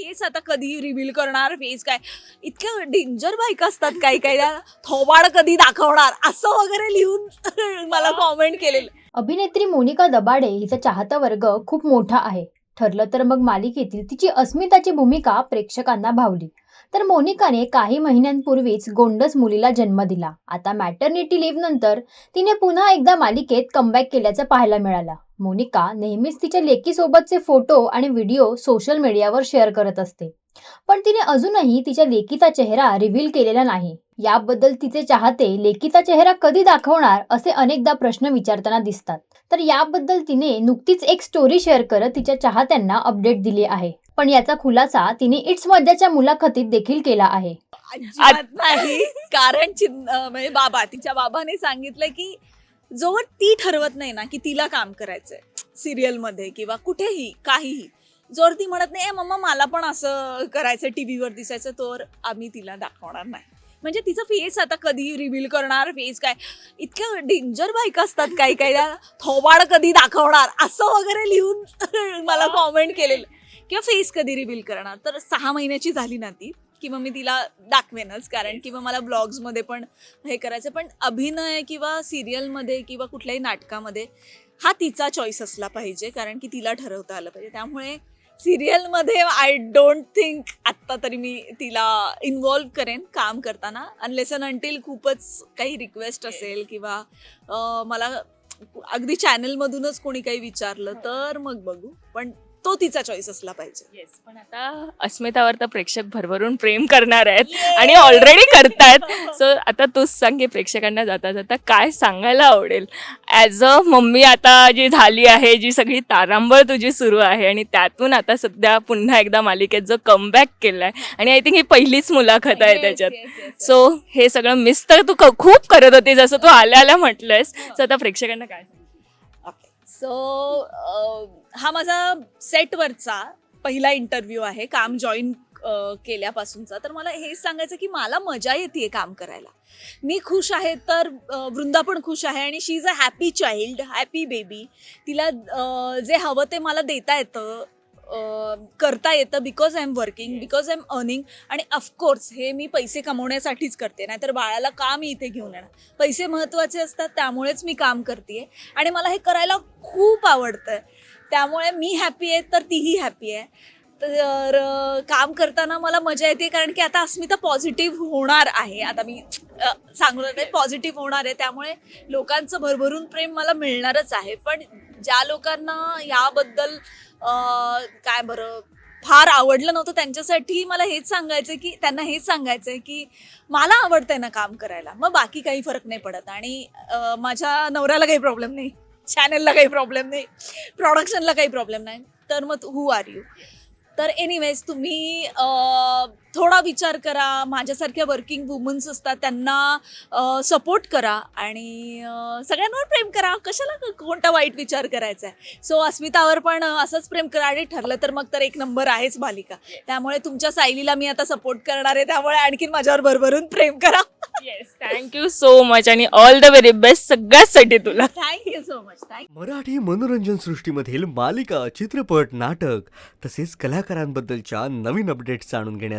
Face आता कधी reveal करणार फेस काय? इतक्या डेंजर बायका असतात काही काही थोबाड कधी दाखवणार असं वगैरे लिहून मला कॉमेंट केलेलं. अभिनेत्री मोनिका दबाडे हिचा चाहता वर्ग खूप मोठा आहे. ठरलं तर मग मालिकेतील तिची अस्मिताची भूमिका प्रेक्षकांना भावली. तर मोनिकाने काही महिन्यांपूर्वीच गोंडस मुलीला जन्म दिला. आता मॅटर्निटी लिव्ह नंतर तिने पुन्हा एकदा मालिकेत कमबॅक केल्याचं पाहायला मिळालं. मोनिका नेहमीच तिच्या लेकीसोबतचे फोटो आणि व्हिडिओ सोशल मीडियावर शेअर करत असते. पण तिने अजूनही तिच्या लेकीचा चेहरा रिव्हील केलेला नाही. याबद्दल तिचे चाहते लेखीचा चेहरा कधी दाखवणार असे अनेकदा प्रश्न विचारताना दिसतात. तर याबद्दल तिने नुकतीच एक स्टोरी शेअर करत तिच्या चाहत्यांना अपडेट दिली आहे. पण याचा खुलासा तिने इट्स मध्याच्या मुलाखतीत देखील केला आहे. अजिबात नाही. कारण चिन- म्हणजे बाबा तिच्या बाबाने सांगितलं की जोवर ती ठरवत नाही ना की तिला काम करायचंय सिरियलमध्ये किंवा कुठेही काहीही. जोर ती म्हणत नाही "ए, मम्मा मला पण असं करायचं टीव्हीवर दिसायचं तर आम्ही तिला दाखवणार नाही. म्हणजे तिचा फेस आता कधी रिव्हील करणार? फेस काय? इतक्या डेंजर बायका असतात काही काही थोबाड कधी दाखवणार? असं वगैरे लिहून मला कॉमेंट केलेलं. किंवा फेस कधी रिव्हील करणार? तर सहा महिन्याची झाली ना ती. किंवा मी तिला दाखवेनच कारण किंवा मला ब्लॉग्समध्ये पण हे करायचं. पण अभिनय किंवा सिरियलमध्ये किंवा कुठल्याही नाटकामध्ये हा तिचा चॉईस असला पाहिजे कारण की तिला ठरवता आलं पाहिजे. त्यामुळे सिरियलमध्ये आय डोंट थिंक आत्ता तरी मी तिला इन्वॉल्व करेन काम करताना. अनलेस अन अंटील खूपच काही रिक्वेस्ट असेल किंवा मला अगदी चॅनलमधूनच कोणी काही विचारलं तर मग बघू. पण तो तिचा चॉईस असला पाहिजे. येस पण आता अस्मितावर तर प्रेक्षक भरभरून प्रेम करणार आहेत. आणि ऑलरेडी करतायत. सो आता तूच सांग की प्रेक्षकांना जाता जाता काय सांगायला आवडेल. ॲज अ मम्मी आता जी झाली आहे जी सगळी तारांबळ तुझी सुरू आहे आणि त्यातून आता सध्या पुन्हा एकदा मालिकेत जो कमबॅक केलाय आणि आय थिंक ही पहिलीच मुलाखत आहे त्याच्यात. सो हे सगळं मिस तर तू क- खूप करत होती जसं तू आल्या आल्या म्हटलंयस. सो आता प्रेक्षकांना काय? सो uh, हा माझा सेटवरचा पहिला इंटरव्ह्यू आहे. काम जॉईन uh, केल्यापासूनचा. तर मला हेच सांगायचं की मला मजा येते काम करायला. मी खुश आहे तर uh, वृंदा पण खुश आहे आणि she is a happy child happy baby तिला जे हवं ते मला देता येतं. करता येतं because I am working because I am earning आणि ऑफकोर्स हे मी पैसे कमवण्यासाठीच करते नाहीतर बाळाला का मी इथे घेऊन येणार? पैसे महत्त्वाचे असतात त्यामुळेच मी काम करते आणि मला हे करायला खूप आवडतं. त्यामुळे मी हॅपी आहे तर तीही हॅपी आहे. तर काम करताना मला मजा येते कारण की आता अस्मिता पॉझिटिव्ह होणार आहे. आता मी अं, सांगू नाही पॉझिटिव्ह होणार आहे. त्यामुळे लोकांचं भरभरून प्रेम मला मिळणारच आहे. पण ज्या लोकांना याबद्दल काय बरं फार आवडलं नव्हतं त्यांच्यासाठी मला हेच सांगायचं की त्यांना हेच सांगायचं आहे की मला आवडतंय ना काम करायला. मग बाकी काही फरक नाही पडत. आणि माझ्या नवऱ्याला काही प्रॉब्लेम नाही. चॅनलला काही प्रॉब्लेम नाही. प्रॉडक्शनला काही प्रॉब्लेम नाही. तर मग हू आर यू तर एनिवेज तुम्ही थोडा विचार करा माझ्यासारख्या वर्किंग वुमन्स असतात त्यांना सपोर्ट करा आणि सगळ्यांवर प्रेम करा. कशाला क- कोणता वाईट विचार करायचा आहे सो अस्मितावर पण असंच प्रेम करा आणि ठरलं तर मग तर एक नंबर आहेच मालिका त्यामुळे तुमच्या सायलीला मी आता सपोर्ट करणार आहे. त्यामुळे आणखीन माझ्यावर भरभरून प्रेम करा. Yes thank you so much आणि ऑल द व्हेरी बेस्ट सगळ्याचसाठी तुला. Thank you so much thank you Marathi मनोरंजन सृष्टीमधील मालिका चित्रपट नाटक तसेच कलाकारांबद्दलच्या नवीन अपडेट्स जाणून घेण्यासाठी